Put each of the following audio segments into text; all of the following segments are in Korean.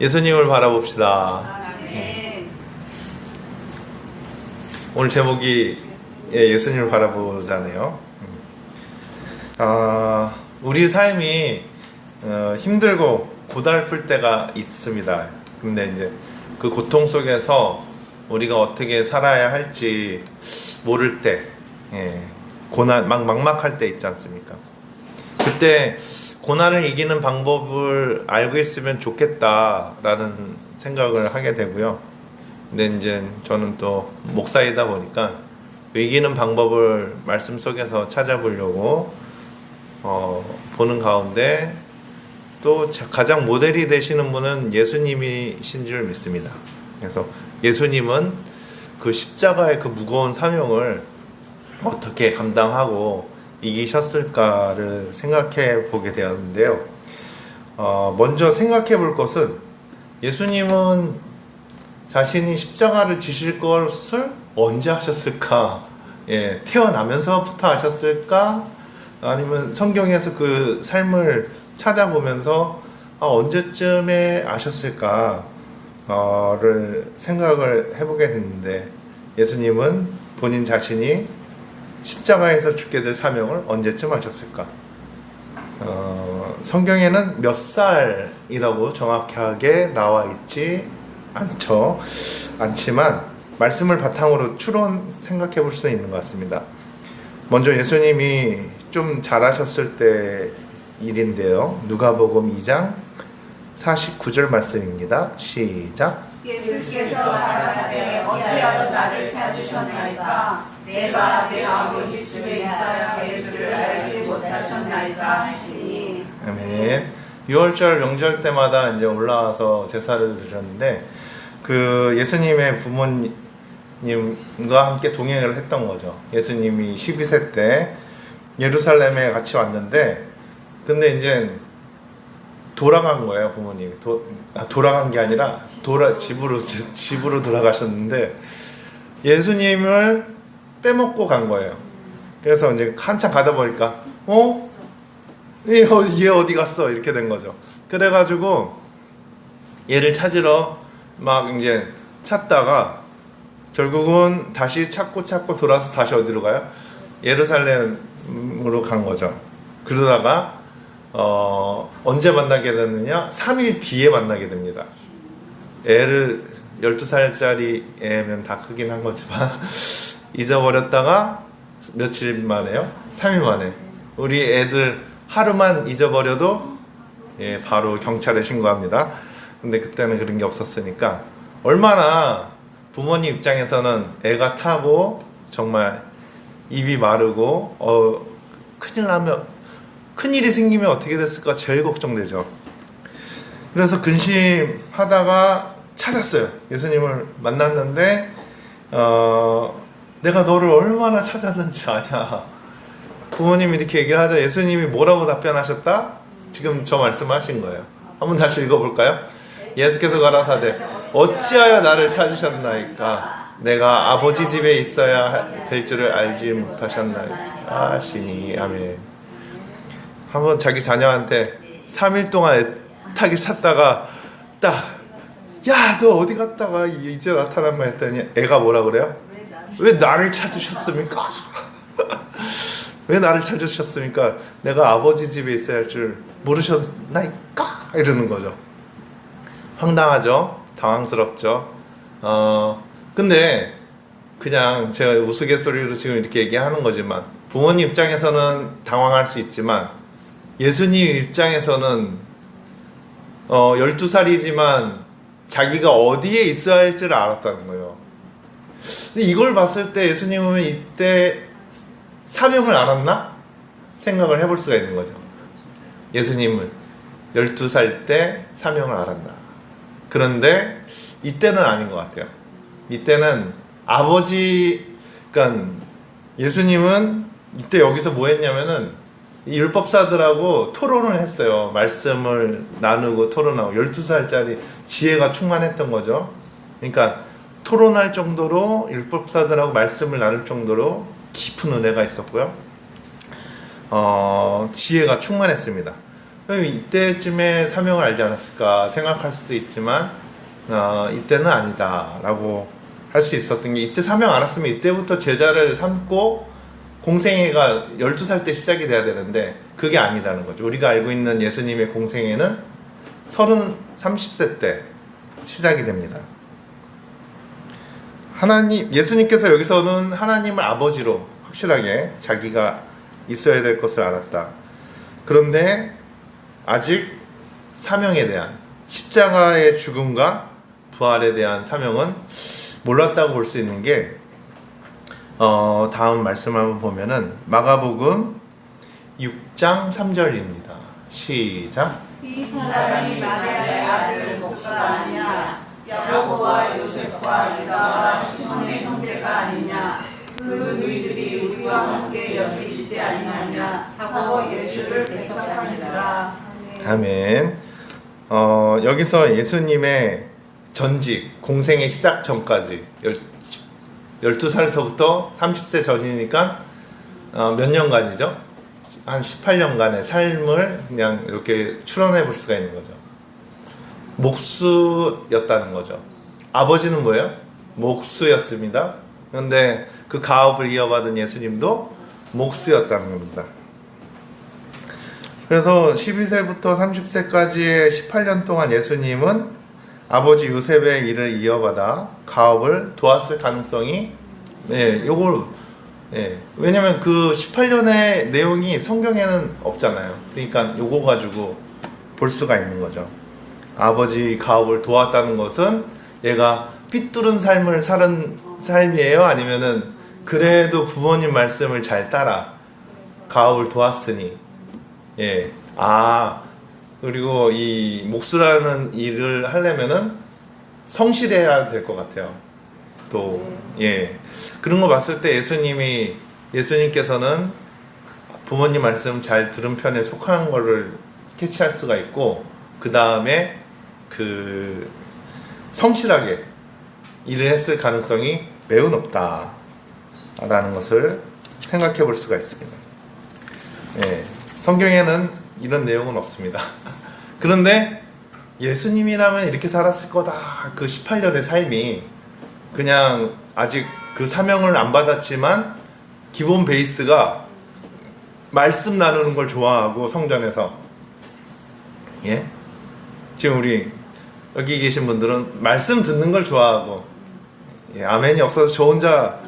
예수님을 바라봅시다. 아멘. 오늘 제목이 예, 예수님을 바라보자네요. 음. 아, 우리 삶이 어, 힘들고 고달플 때가 있습니다. 근데 이제 그 고통 속에서 우리가 어떻게 살아야 할지 모를 때, 예, 고난 막 막막할 때 있지 않습니까? 그때 고난을 이기는 방법을 알고 있으면 좋겠다라는 생각을 하게 되고요. 근데 이제 저는 또 목사이다 보니까 이기는 방법을 말씀 속에서 찾아보려고 어, 보는 가운데 또 자- 가장 모델이 되시는 분은 예수님이신 줄 믿습니다. 그래서 예수님은 그 십자가의 그 무거운 사명을 어떻게 감당하고 이기셨을까를 생각해 보게 되었는데요. 어, 먼저 생각해 볼 것은 예수님은 자신이 십자가를 지실 것을 언제 하셨을까? 예, 태어나면서부터 하셨을까? 아니면 성경에서 그 삶을 찾아보면서 아, 언제쯤에 아셨을까? 를 생각을 해보게 됐는데 예수님은 본인 자신이 십자가에서 죽게 될 사명을 언제쯤 하셨을까? 어, 성경에는 몇 살이라고 정확하게 나와 있지 않죠. 않지만 말씀을 바탕으로 추론 생각해 볼 수 있는 것 같습니다. 먼저 예수님이 좀 잘하셨을 때 일인데요. 누가복음 2장 49절 말씀입니다. 시작. 예수께서 가라사대 어찌하여 나를 찾으셨나이까 내가 내 아버지 집에 있어야 될 줄을 알지 못하셨나이까 하시니 아멘. 6월절 명절 때마다 이제 올라와서 제사를 드렸는데 그 예수님의 부모님과 함께 동행을 했던 거죠. 예수님이 12세 때 예루살렘에 같이 왔는데 근데 이제 돌아간 거예요 부모님이 도, 아, 돌아간 게 아니라 돌아 집으로 지- 집으로 돌아가셨는데 예수님을 빼먹고 간 거예요. 그래서 이제 한참 가다 보니까 어 얘, 어- 얘 어디 갔어? 이렇게 된 거죠. 그래가지고 얘를 찾으러 막 이제 찾다가 결국은 다시 찾고 찾고 돌아서 다시 어디로 가요? 예루살렘으로 간 거죠. 그러다가 어, 언제 만나게 됐느냐? 3일 뒤에 만나게 됩니다. 애를 12살짜리 애면 다 크긴 한 거지만 잊어버렸다가 며칠 만에요? 3일 만에 우리 애들 하루만 잊어버려도 예, 바로 경찰에 신고합니다. 근데 그때는 그런 게 없었으니까 얼마나 부모님 입장에서는 애가 타고 정말 입이 마르고 어 큰일 나면 큰 일이 생기면 어떻게 됐을까 제일 걱정되죠. 그래서 근심하다가 찾았어요. 예수님을 만났는데 어 내가 너를 얼마나 찾았는지 아냐. 부모님이 이렇게 얘기를 하자 예수님이 뭐라고 답변하셨다? 지금 저 말씀하신 거예요. 한번 다시 읽어볼까요? 예수께서 가라사대 어찌하여 나를 찾으셨나이까 내가 아버지 집에 있어야 될 줄을 알지 못하셨나이까 하시니 아멘 한번 자기 자녀한테 3일 동안 애타게 찾다가 딱 야 너 어디 갔다가 이제 나타난만 했더니 애가 뭐라 그래요? 왜 나를 찾으셨습니까? 왜 나를 찾으셨습니까? 내가 아버지 집에 있어야 할 줄 모르셨나이까? 이러는 거죠. 황당하죠? 당황스럽죠? 어, 근데 그냥 제가 우스갯소리로 지금 이렇게 얘기하는 거지만 부모님 입장에서는 당황할 수 있지만 예수님 입장에서는 어, 12살이지만 자기가 어디에 있어야 할지를 알았다는 거예요. 근데 이걸 봤을 때 예수님은 이때 사명을 알았나? 생각을 해볼 수가 있는 거죠. 예수님은 12살 때 사명을 알았나. 그런데 이때는 아닌 것 같아요. 이때는 아버지, 그러니까 예수님은 이때 여기서 뭐 했냐면은 이 율법사들하고 토론을 했어요. 말씀을 나누고 토론하고 12살짜리 지혜가 충만했던 거죠. 그러니까 토론할 정도로 율법사들하고 말씀을 나눌 정도로 깊은 은혜가 있었고요. 어, 지혜가 충만했습니다. 이때쯤에 사명을 알지 않았을까 생각할 수도 있지만 어, 이때는 아니다라고 할 수 있었던 게 이때 사명 알았으면 이때부터 제자를 삼고 공생애가 12살 때 시작이 돼야 되는데 그게 아니라는 거죠. 우리가 알고 있는 예수님의 공생애는 30, 30세 때 시작이 됩니다. 하나님 예수님께서 여기서는 하나님을 아버지로 확실하게 자기가 있어야 될 것을 알았다. 그런데 아직 사명에 대한 십자가의 죽음과 부활에 대한 사명은 몰랐다고 볼 수 있는 게 어, 다음 말씀 한번 보면은 마가복음 6장 3절입니다. 시작. 이 사람이 마리아의 아들 목사 아니냐 야고보와 요셉과 유다와 시몬의 형제가 아니냐 그 누이들이 우리와 함께 여기 있지 아니하냐 하고 예수를 대척하니라 아멘. 어, 여기서 예수님의 전직 공생의 시작 전까지 12살서부터 30세 전이니까 어, 몇 년간이죠? 한 18년간의 삶을 그냥 이렇게 추론해 볼 수가 있는 거죠. 목수였다는 거죠. 아버지는 뭐예요? 목수였습니다. 그런데 그 가업을 이어받은 예수님도 목수였다는 겁니다. 그래서 12세부터 30세까지의 18년 동안 예수님은 아버지 요셉의 일을 이어받아 가업을 도왔을 가능성이 예, 요걸 예. 왜냐면 그 18년의 내용이 성경에는 없잖아요. 그러니까 요거 가지고 볼 수가 있는 거죠. 아버지 가업을 도왔다는 것은 얘가 삐뚤은 삶을 사는 삶이에요? 아니면은 그래도 부모님 말씀을 잘 따라 가업을 도왔으니 예. 아, 그리고 이 목수라는 일을 하려면은 성실해야 될 것 같아요. 또, 예. 그런 거 봤을 때 예수님이, 예수님께서는 부모님 말씀 잘 들은 편에 속한 거를 캐치할 수가 있고, 그 다음에 그 성실하게 일을 했을 가능성이 매우 높다. 라는 것을 생각해 볼 수가 있습니다. 예. 성경에는 이런 내용은 없습니다. 그런데 예수님이라면 이렇게 살았을 거다. 그 18년의 삶이 그냥 아직 그 사명을 안 받았지만 기본 베이스가 말씀 나누는 걸 좋아하고 성전에서 예? 지금 우리 여기 계신 분들은 말씀 듣는 걸 좋아하고 예, 아멘이 없어서 저 혼자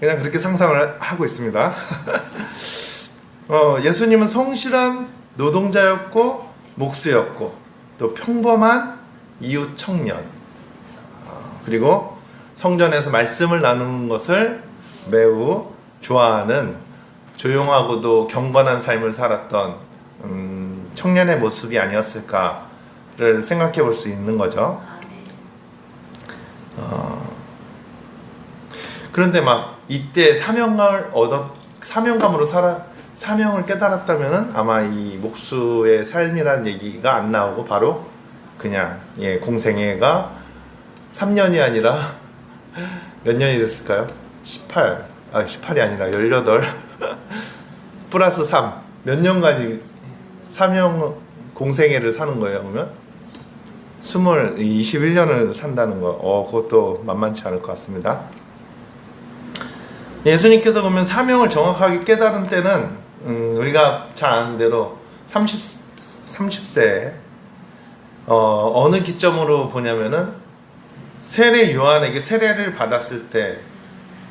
그냥 그렇게 상상을 하고 있습니다. 어, 예수님은 성실한 노동자였고 목수였고 또 평범한 이웃 청년 어, 그리고 성전에서 말씀을 나누는 것을 매우 좋아하는 조용하고도 경건한 삶을 살았던 음, 청년의 모습이 아니었을까를 생각해 볼 수 있는 거죠. 어, 그런데 막 이때 사명을 얻어 사명감으로 살아 사명을 깨달았다면은 아마 이 목수의 삶이란 얘기가 안 나오고 바로 그냥 예 공생애가 3년이 아니라 몇 년이 됐을까요? 18. 아 18이 아니라 18. 플러스 3. 몇 년간이 사명 공생애를 사는 거예요, 그러면? 20, 21년을 산다는 거. 어, 그것도 만만치 않을 것 같습니다. 예수님께서 보면 사명을 정확하게 깨달은 때는 음, 우리가 잘 아는 대로 30, 30세 어, 어느 기점으로 보냐면은 세례 요한에게 세례를 받았을 때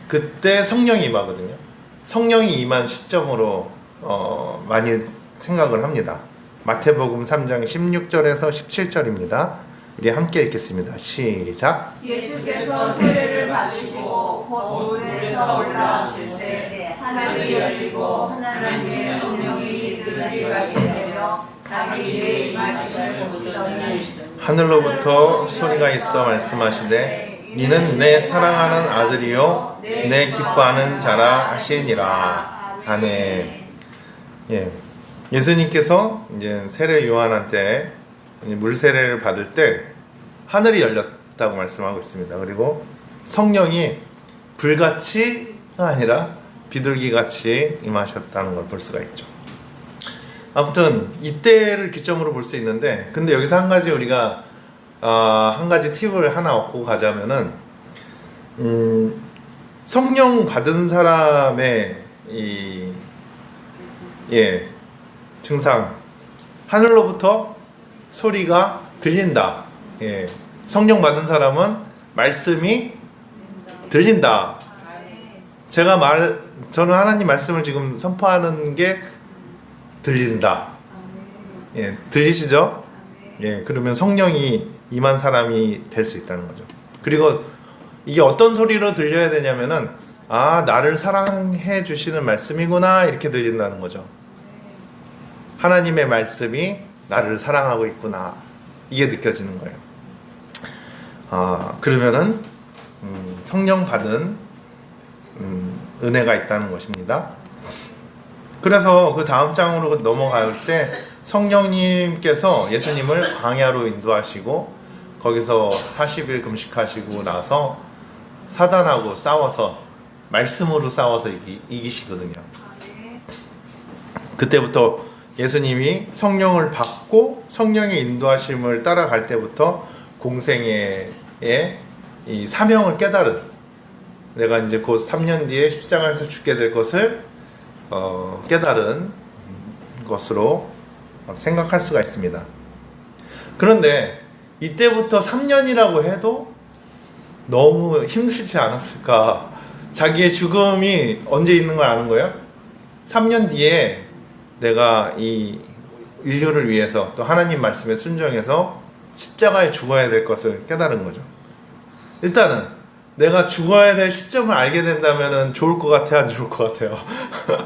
그때 성령이 임하거든요. 성령이 임한 시점으로 어, 많이 생각을 합니다. 마태복음 3장 16절에서 17절입니다. 우리 함께 읽겠습니다. 시작. 예수께서 세례를 받으시고 곧 물에서 올라오실 때 하늘이 열리고 하나님의 성령이 비둘기같이 내려 자기에게 임하심을 보시더니 하늘로부터 소리가 있어 말씀하시되 이는 내 사랑하는 아들이요 내 기뻐하는 자라 하시니라 아멘. 예. 예수님께서 이제 세례 요한한테 물 세례를 받을 때 하늘이 열렸다고 말씀하고 있습니다. 그리고 성령이 불같이가 아니라 비둘기 같이 임하셨다는 걸 볼 수가 있죠. 아무튼 이때를 기점으로 볼 수 있는데 근데 여기서 한 가지 우리가 어, 한 가지 팁을 하나 얻고 가자면은 음, 성령 받은 사람의 이 예, 증상 하늘로부터 소리가 들린다. 예. 성령 받은 사람은 말씀이 들린다. 제가 말 저는 하나님 말씀을 지금 선포하는 게 들린다. 예, 들리시죠? 예, 그러면 성령이 임한 사람이 될 수 있다는 거죠. 그리고 이게 어떤 소리로 들려야 되냐면은 아 나를 사랑해 주시는 말씀이구나 이렇게 들린다는 거죠. 하나님의 말씀이 나를 사랑하고 있구나 이게 느껴지는 거예요. 아 그러면은 음, 성령 받은 음, 은혜가 있다는 것입니다. 그래서 그 다음 장으로 넘어갈 때 성령님께서 예수님을 광야로 인도하시고 거기서 40일 금식하시고 나서 사단하고 싸워서 말씀으로 싸워서 이기, 이기시거든요. 그때부터 예수님이 성령을 받고 성령의 인도하심을 따라갈 때부터 공생애의 이 사명을 깨달은 내가 이제 곧 3년 뒤에 십자가에서 죽게 될 것을 어, 깨달은 것으로 생각할 수가 있습니다. 그런데 이때부터 3년이라고 해도 너무 힘들지 않았을까? 자기의 죽음이 언제 있는 걸 아는 거예요? 3년 뒤에 내가 이 인류를 위해서 또 하나님 말씀에 순종해서 십자가에 죽어야 될 것을 깨달은 거죠. 일단은 내가 죽어야 될 시점을 알게 된다면 좋을 것 같아요, 안 좋을 것 같아요.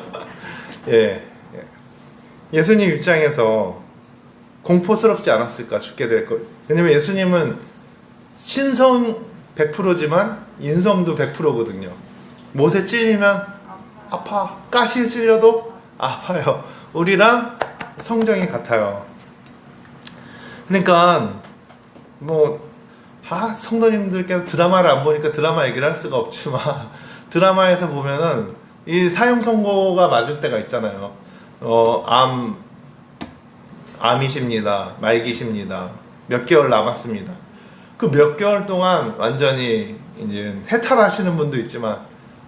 예. 예수님 입장에서 공포스럽지 않았을까 죽게 될 것. 왜냐면 예수님은 신성 100%지만 인성도 100%거든요. 못에 찔리면 아파. 가시에 찔려도 아파요. 우리랑 성정이 같아요. 그러니까 뭐 아, 성도님들께서 드라마를 안 보니까 드라마 얘기를 할 수가 없지만 드라마에서 보면은 이 사형 선고가 맞을 때가 있잖아요. 어, 암 암이십니다. 말기십니다. 몇 개월 남았습니다. 그 몇 개월 동안 완전히 이제 해탈하시는 분도 있지만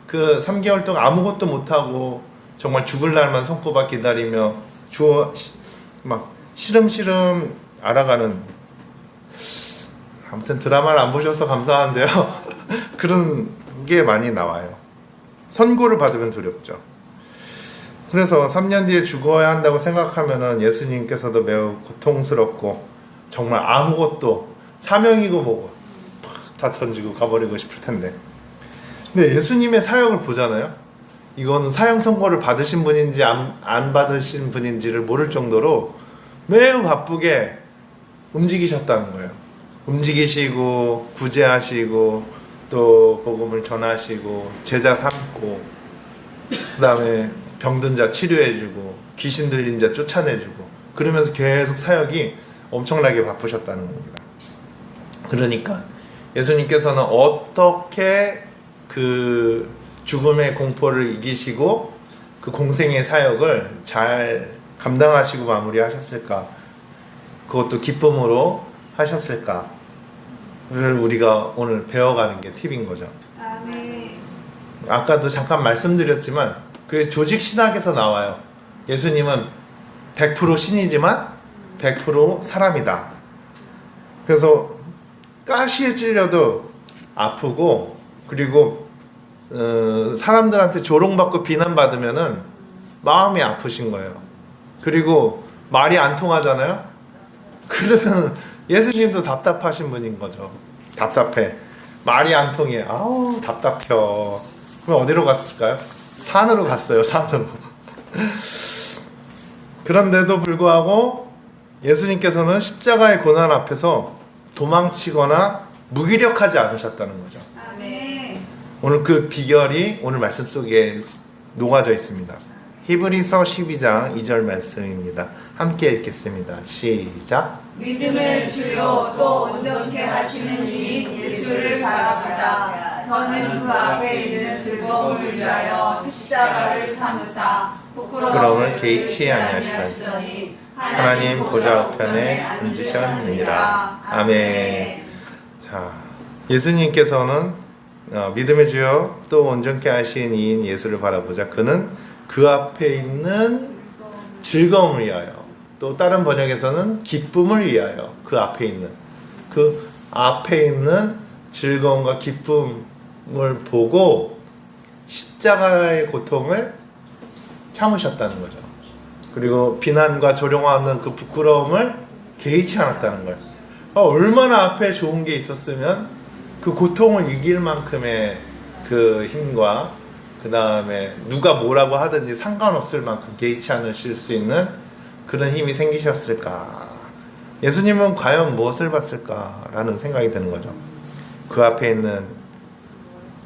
그 3개월 동안 아무것도 못 하고 정말 죽을 날만 손꼽아 기다리며 주어 막 시름시름 알아가는 아무튼 드라마를 안 보셔서 감사한데요. 그런 게 많이 나와요. 선고를 받으면 두렵죠. 그래서 3년 뒤에 죽어야 한다고 생각하면은 예수님께서도 매우 고통스럽고 정말 아무것도 사명이고 뭐고 다 던지고 가버리고 싶을 텐데. 근데 예수님의 사역을 보잖아요. 이거는 사형 선고를 받으신 분인지 안, 안 받으신 분인지를 모를 정도로 매우 바쁘게 움직이셨다는 거예요. 움직이시고 구제하시고 또 복음을 전하시고 제자 삼고 그다음에 병든 자 치료해주고 귀신 들린 자 쫓아내주고 그러면서 계속 사역이 엄청나게 바쁘셨다는 겁니다. 그러니까 예수님께서는 어떻게 그 죽음의 공포를 이기시고 그 공생의 사역을 잘 감당하시고 마무리하셨을까? 그것도 기쁨으로 하셨을까를 우리가 오늘 배워가는 게 팁인 거죠. 아멘. 아까도 잠깐 말씀드렸지만 그 조직 신학에서 나와요. 예수님은 100% 신이지만 100% 사람이다. 그래서 가시에 찔려도 아프고 그리고 어, 사람들한테 조롱받고 비난받으면은 마음이 아프신 거예요. 그리고 말이 안 통하잖아요. 그러면 예수님도 답답하신 분인 거죠. 답답해. 말이 안 통해. 아우 답답해요. 그럼 어디로 갔을까요? 산으로 갔어요. 산으로. 그런데도 불구하고 예수님께서는 십자가의 고난 앞에서 도망치거나 무기력하지 않으셨다는 거죠. 오늘 그 비결이 오늘 말씀 속에 녹아져 있습니다. 히브리서 12장 2절 말씀입니다. 함께 읽겠습니다. 시작. 믿음의 주요 또 온전케 하시는 이인 예수를 바라보자. 저는 그 앞에 있는 즐거움을 위하여 십자가를 참으사 부끄러 부끄러움을 개의치 아니하시더니 하나님 보좌 우편에 앉으셨느니라. 아멘. 자, 예수님께서는 어, 믿음의 주여 또 온전케 하신 이인 예수를 바라보자. 그는 그 앞에 있는 즐거움을 위하여 또 다른 번역에서는 기쁨을 위하여 그 앞에 있는 그 앞에 있는 즐거움과 기쁨을 보고 십자가의 고통을 참으셨다는 거죠. 그리고 비난과 조롱하는 그 부끄러움을 개의치 않았다는 거예요. 아, 얼마나 앞에 좋은 게 있었으면 그 고통을 이길 만큼의 그 힘과 그 다음에 누가 뭐라고 하든지 상관없을 만큼 개의치 않으실 수 있는 그런 힘이 생기셨을까? 예수님은 과연 무엇을 봤을까라는 생각이 드는 거죠. 그 앞에 있는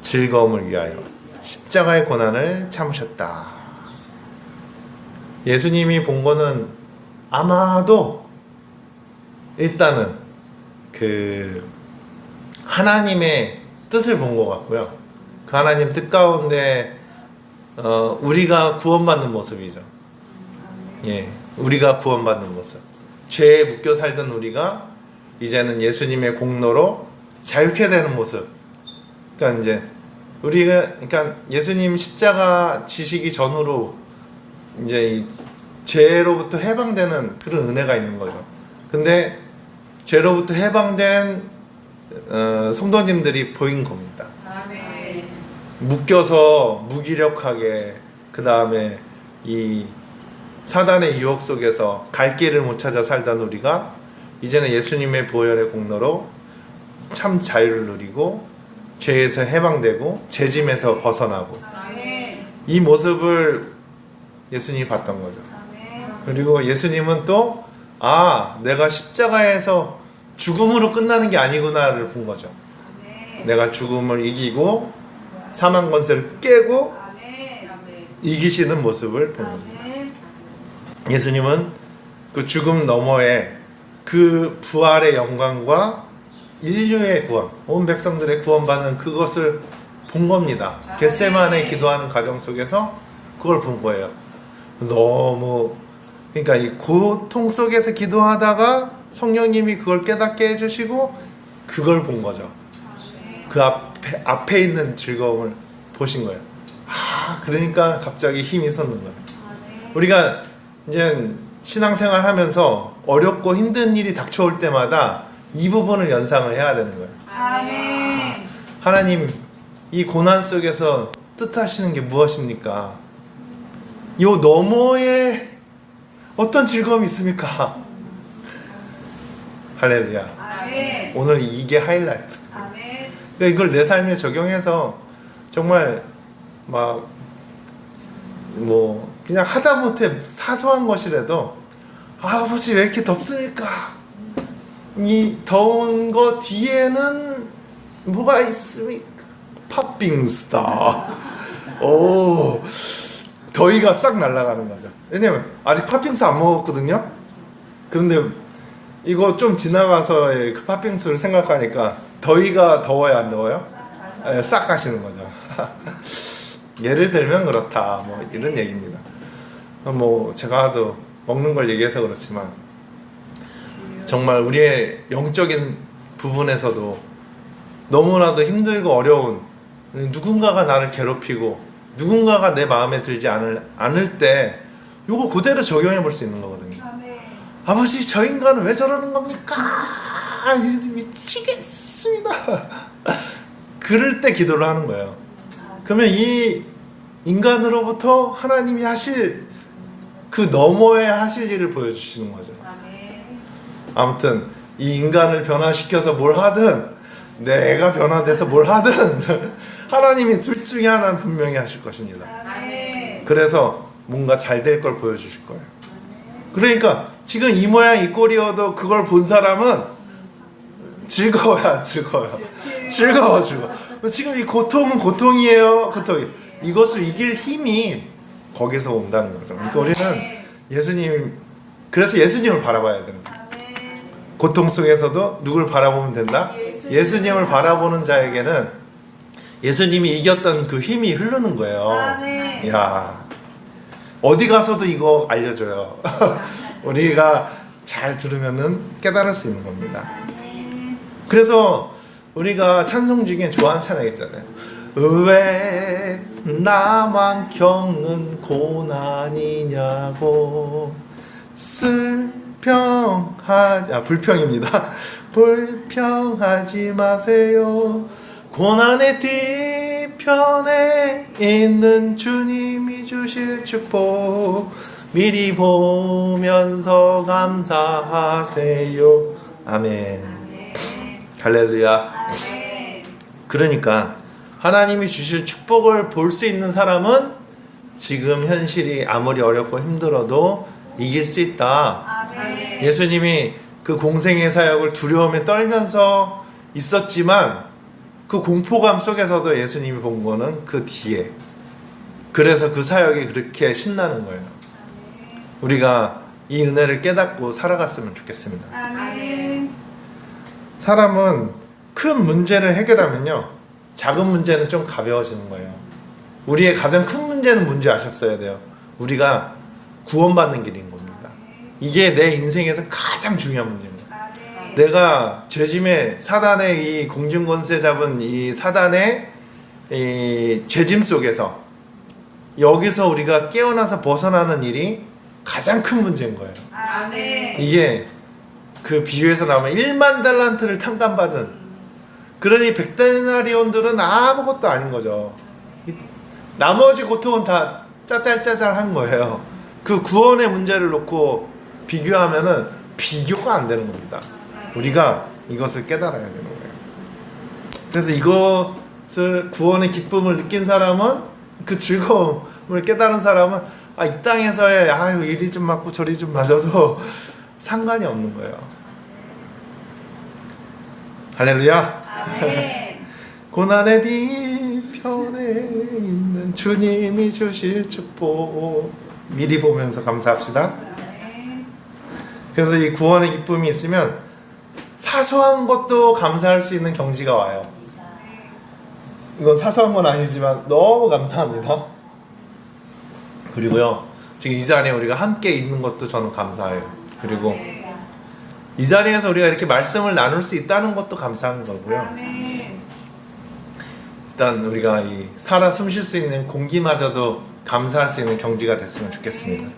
즐거움을 위하여 십자가의 고난을 참으셨다. 예수님이 본 거는 아마도 일단은 그 하나님의 뜻을 본 것 같고요. 그 하나님 뜻 가운데 어, 우리가 구원받는 모습이죠. 예, 우리가 구원받는 모습. 죄에 묶여 살던 우리가 이제는 예수님의 공로로 자유케 되는 모습. 그러니까 이제 우리가 그러니까 예수님 십자가 지시기 전후로 이제 이 죄로부터 해방되는 그런 은혜가 있는 거죠. 근데 죄로부터 해방된 어, 성도님들이 보인 겁니다. 묶여서 무기력하게 그 다음에 이 사단의 유혹 속에서 갈 길을 못 찾아 살던 우리가 이제는 예수님의 보혈의 공로로 참 자유를 누리고 죄에서 해방되고 죄짐에서 벗어나고. 이 모습을 예수님이 봤던 거죠. 그리고 예수님은 또 아, 내가 십자가에서 죽음으로 끝나는 게 아니구나를 본 거죠. 내가 죽음을 이기고 사망 권세를 깨고. 이기시는 모습을 본. 아멘. 예수님은 그 죽음 너머에 그 부활의 영광과 인류의 구원, 온 백성들의 구원받는 그것을 본 겁니다. 겟세만에 기도하는 과정 속에서 그걸 본 거예요. 너무 그러니까 이 고통 속에서 기도하다가 성령님이 그걸 깨닫게 해주시고 그걸 본 거죠. 그 앞에 앞에 있는 즐거움을 보신 거예요. 아 그러니까 갑자기 힘이 솟는 거예요. 우리가 이제 신앙생활 하면서 어렵고 힘든 일이 닥쳐올 때마다 이 부분을 연상을 해야 되는 거예요. 아멘. 하나님, 이 고난 속에서 뜻하시는 게 무엇입니까? 요 너머에 어떤 즐거움이 있습니까? 할렐루야. 아멘. 오늘 이게 하이라이트. 아멘. 그러니까 이걸 내 삶에 적용해서 정말 막 뭐 그냥 하다못해 사소한 것이라도 아, 아버지 왜 이렇게 덥습니까? 이 더운 거 뒤에는 뭐가 있습니까? 팥빙수다. 오 더위가 싹 날아가는 거죠. 왜냐면 아직 팥빙수 안 먹었거든요. 그런데 이거 좀 지나가서의 그 팥빙수를 생각하니까 더위가 더워요 안 더워요? 예, 싹 가시는 거죠. 예를 들면 그렇다 뭐 이런 얘기입니다. 어, 뭐 제가 하도 먹는 걸 얘기해서 그렇지만 정말 우리의 영적인 부분에서도 너무나도 힘들고 어려운 누군가가 나를 괴롭히고 누군가가 내 마음에 들지 않을 않을 때 요거 그대로 적용해 볼 수 있는 거거든요. 아멘. 아버지 저 인간은 왜 저러는 겁니까? 아, 미치겠습니다. 그럴 때 기도를 하는 거예요. 그러면 이 인간으로부터 하나님이 하실 그 너머에 하실 일을 보여주시는 거죠. 아무튼 이 인간을 변화시켜서 뭘 하든 내가 변화돼서 뭘 하든 하나님이 둘 중에 하나는 분명히 하실 것입니다. 그래서 뭔가 잘 될 걸 보여주실 거예요. 그러니까 지금 이 모양 이 꼴이어도 그걸 본 사람은 즐거워야 즐거워요. 즐거워 즐거워. 지금 이 고통은 고통이에요. 고통이 이것을 이길 힘이 거기서 온다는 거죠. 그러니까 우리는 예수님 그래서 예수님을 바라봐야 됩니다. 아멘. 고통 속에서도 누굴 바라보면 된다? 예수님을 바라보는 자에게는 예수님이 이겼던 그 힘이 흐르는 거예요. 아멘. 야, 어디 가서도 이거 알려줘요. 우리가 잘 들으면은 깨달을 수 있는 겁니다. 그래서 우리가 찬송 중에 좋아하는 찬양 있잖아요. 왜 나만 겪는 고난이냐고 슬평하 아 불평입니다. 불평하지 마세요. 고난의 뒤편에 있는 주님이 주실 축복 미리 보면서 감사하세요. 아멘. 할렐루야. 그러니까 하나님이 주실 축복을 볼 수 있는 사람은 지금 현실이 아무리 어렵고 힘들어도 이길 수 있다. 예수님이 그 공생의 사역을 두려움에 떨면서 있었지만 그 공포감 속에서도 예수님이 본 거는 그 뒤에. 그래서 그 사역이 그렇게 신나는 거예요. 우리가 이 은혜를 깨닫고 살아갔으면 좋겠습니다. 사람은 큰 문제를 해결하면요. 작은 문제는 좀 가벼워지는 거예요. 우리의 가장 큰 문제는 뭔지 아셨어야 돼요. 우리가 구원받는 길인 겁니다. 이게 내 인생에서 가장 중요한 문제입니다. 내가 죄짐의 사단의 이 공중권세 잡은 이 사단의 이 죄짐 속에서 여기서 우리가 깨어나서 벗어나는 일이 가장 큰 문제인 거예요. 이게 그 비유에서 나오면 1만 달란트를 탕감받은 그러니 백데나리온들은 아무것도 아닌 거죠. 이- 나머지 고통은 다 짜잘짜잘한 거예요. 그 구원의 문제를 놓고 비교하면은 비교가 안 되는 겁니다. 우리가 이것을 깨달아야 되는 거예요. 그래서 이것을 구원의 기쁨을 느낀 사람은 그 즐거움을 깨달은 사람은 아, 이 땅에서의 아유 이리 좀 맞고 저리 좀 맞아도 상관이 없는 거예요. 할렐루야. 고난의 뒤편에 있는 주님이 주실 축복 미리 보면서 감사합시다. 그래서 이 구원의 기쁨이 있으면 사소한 것도 감사할 수 있는 경지가 와요. 이건 사소한 건 아니지만 너무 감사합니다. 그리고요, 지금 이 자리에 우리가 함께 있는 것도 저는 감사해요. 그리고 이 자리에서 우리가 이렇게 말씀을 나눌 수 있다는 것도 감사한 거고요. 일단 우리가 이 살아 숨 쉴 수 있는 공기마저도 감사할 수 있는 경지가 됐으면 좋겠습니다.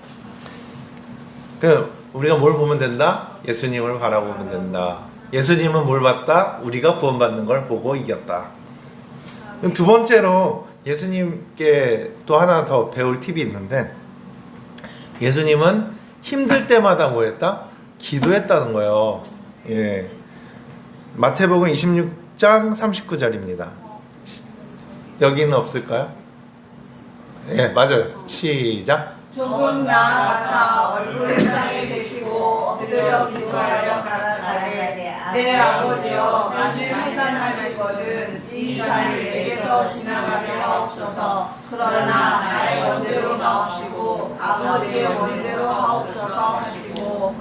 그 우리가 뭘 보면 된다? 예수님을 바라보면 된다. 예수님은 뭘 봤다? 우리가 구원받는 걸 보고 이겼다. 두 번째로 예수님께 또 하나 더 배울 팁이 있는데 예수님은 힘들 때마다 뭐 했다? 기도했다는 거예요. 예. 마태복음 26장 39절입니다. 여기는 없을까요? 예, 맞아요. 시작. 조금 나아가사 얼굴을 땅에 대시고 엎드려 기도하여 가라사대 내 아버지여 만일 판단하시거든 이 잔을 내게서 지나가게 하옵소서 그러나 나의 원대로 마옵시고 아버지의 원대로 하옵소서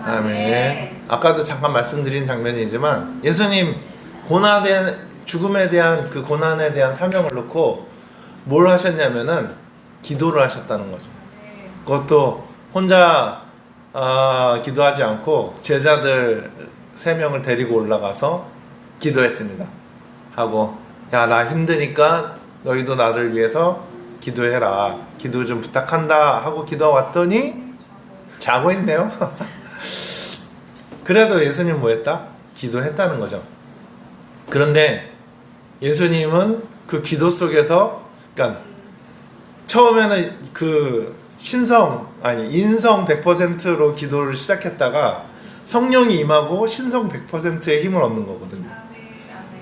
아멘. 아까도 잠깐 말씀드린 장면이지만 예수님 고난에 죽음에 대한 그 고난에 대한 사명을 놓고 뭘 하셨냐면은 기도를 하셨다는 거죠. 그것도 혼자 아, 기도하지 않고 제자들 세 명을 데리고 올라가서 기도했습니다. 하고 야 나 힘드니까 너희도 나를 위해서 기도해라. 기도 좀 부탁한다 하고 기도 왔더니 자고 있네요. 그래도 예수님 뭐 했다? 기도했다는 거죠. 그런데 예수님은 그 기도 속에서 그러니까 처음에는 그 신성 아니 인성 100%로 기도를 시작했다가 성령이 임하고 신성 100%의 힘을 얻는 거거든요.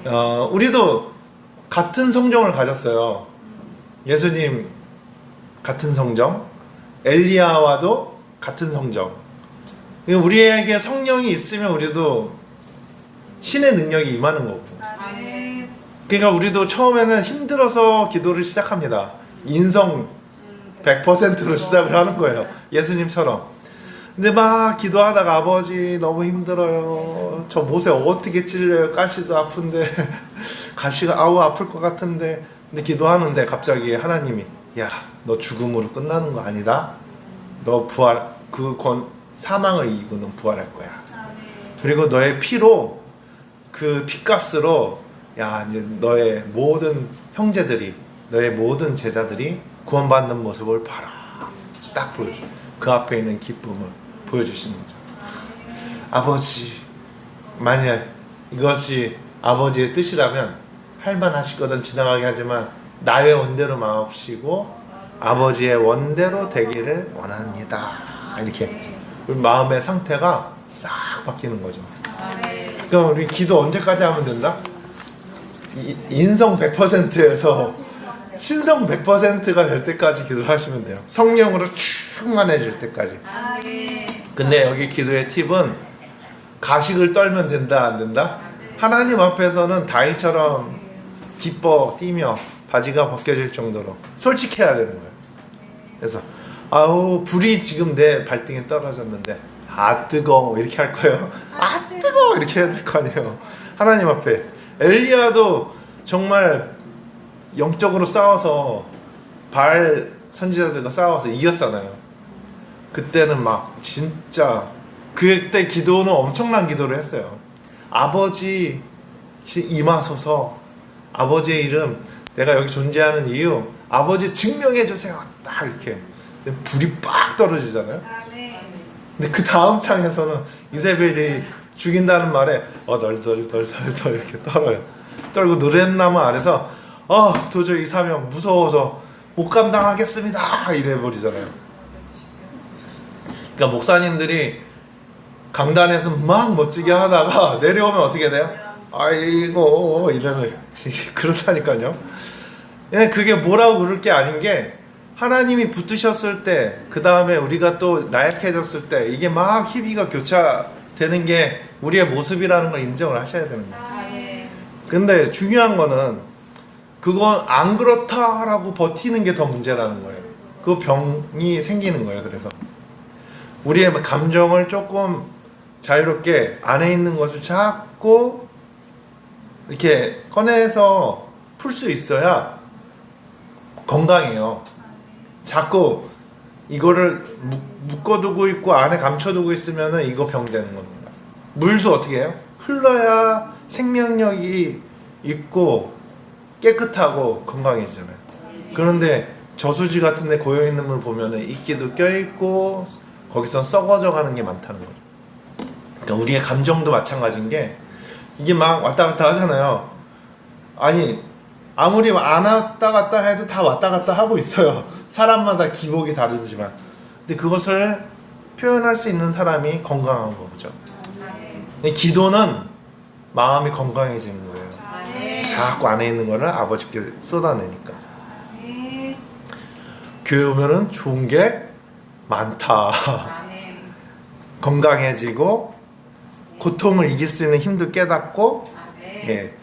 어, 우리도 같은 성정을 가졌어요. 예수님 같은 성정, 엘리야와도 같은 성정. 그러니까 우리에게 성령이 있으면 우리도 신의 능력이 임하는 거고. 그러니까 우리도 처음에는 힘들어서 기도를 시작합니다. 인성 100%로 시작을 하는 거예요. 예수님처럼. 근데 막 기도하다가 아버지 너무 힘들어요. 저 못에 어떻게 찔려요? 가시도 아픈데 가시가 아우 아플 것 같은데 근데 기도하는데 갑자기 하나님이 야 너 죽음으로 끝나는 거 아니다. 너 부활 그권 사망을 이기고 넌 부활할 거야. 그리고 너의 피로 그 피값으로 야 이제 너의 모든 형제들이 너의 모든 제자들이 구원받는 모습을 봐라. 딱 보여줘. 그 앞에 있는 기쁨을 보여주시는 거죠. 아버지 만약 이것이 아버지의 뜻이라면 할만하시거든 지나가게 하지만 나의 원대로 마옵시고 아버지의 원대로 되기를 원합니다. 이렇게 마음의 상태가 싹 바뀌는 거죠. 그럼 우리 기도 언제까지 하면 된다? 이- 인성 100%에서 신성 100%가 될 때까지 기도를 하시면 돼요. 성령으로 충만해질 때까지. 근데 여기 기도의 팁은 가식을 떨면 된다 안 된다? 하나님 앞에서는 다이처럼 기뻐 뛰며 바지가 벗겨질 정도로 솔직해야 되는 거예요. 그래서 아우 불이 지금 내 발등에 떨어졌는데 아 뜨거 이렇게 할 거예요. 아 뜨거 이렇게 해야 될 거 아니에요. 하나님 앞에 엘리야도 정말 영적으로 싸워서 발 선지자들과 싸워서 이겼잖아요. 그때는 막 진짜 그때 기도는 엄청난 기도를 했어요. 아버지 지- 임하소서 아버지의 이름 내가 여기 존재하는 이유 아버지 증명해 주세요. 딱 이렇게 근데 불이 빡 떨어지잖아요. 아멘. 근데 그 다음 창에서는 이세벨이 죽인다는 말에 어덜덜덜덜덜 이렇게 떨어요. 떨고 누렛나무 아래서 어 도저히 이 사명 무서워서 못 감당하겠습니다 이래 버리잖아요. 그러니까 목사님들이 강단에서 막 멋지게 하다가 내려오면 어떻게 돼요? 아이고 이러면 그렇다니까요. 예, 그게 뭐라고 그럴 게 아닌 게 하나님이 붙으셨을 때, 그 다음에 우리가 또 나약해졌을 때, 이게 막 희비가 교차되는 게 우리의 모습이라는 걸 인정을 하셔야 되는 거예요. 아멘. 근데 중요한 거는 그건 안 그렇다라고 버티는 게 더 문제라는 거예요. 그 병이 생기는 거예요. 그래서 우리의 감정을 조금 자유롭게 안에 있는 것을 자꾸 이렇게 꺼내서 풀 수 있어야 건강해요. 자꾸 이거를 묶- 묶어두고 있고 안에 감춰두고 있으면은 이거 병 되는 겁니다. 물도 어떻게 해요? 흘러야 생명력이 있고 깨끗하고 건강해지잖아요. 그런데 저수지 같은 데 고여 있는 물 보면은 이끼도 껴 있고 거기서 썩어져 가는 게 많다는 거죠. 그러니까 우리의 감정도 마찬가지인 게 이게 막 왔다 갔다 하잖아요. 아니 아무리 안 왔다 갔다 해도 다 왔다 갔다 하고 있어요. 사람마다 기복이 다르지만, 근데 그것을 표현할 수 있는 사람이 건강한 거죠. 기도는 마음이 건강해지는 거예요. 자꾸 안에 있는 거를 아버지께 쏟아내니까. 교회 오면은 좋은 게 많다. 건강해지고 고통을 이길 수 있는 힘도 깨닫고. 예.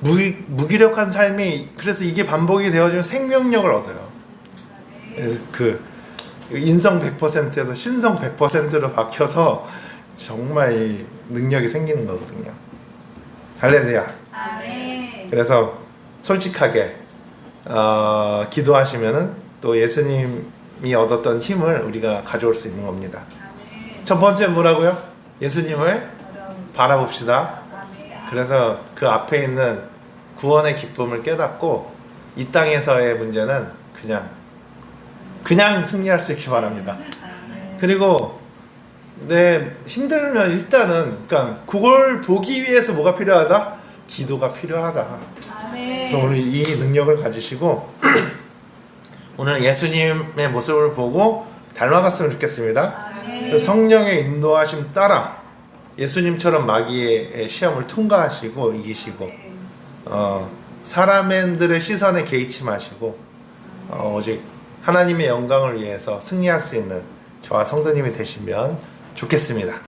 무기, 무기력한 삶이 그래서 이게 반복이 되어지면 생명력을 얻어요. 그래서 그 인성 100%에서 신성 100%로 바뀌어서 정말 이 능력이 생기는 거거든요. 할렐루야. 그래서 솔직하게 어, 기도하시면은 또 예수님이 얻었던 힘을 우리가 가져올 수 있는 겁니다. 첫 번째 뭐라고요? 예수님을 바라봅시다. 그래서 그 앞에 있는 구원의 기쁨을 깨닫고 이 땅에서의 문제는 그냥 그냥 승리할 수 있기 바랍니다. 그리고 네 힘들면 일단은 그러니까 그걸 보기 위해서 뭐가 필요하다? 기도가 필요하다. 그래서 아멘. 오늘 이 능력을 가지시고 오늘 예수님의 모습을 보고 닮아갔으면 좋겠습니다. 그 성령의 인도하심 따라 예수님처럼 마귀의 시험을 통과하시고 이기시고 어, 사람들의 시선에 개의치 마시고 어, 오직 하나님의 영광을 위해서 승리할 수 있는 저와 성도님이 되시면 좋겠습니다.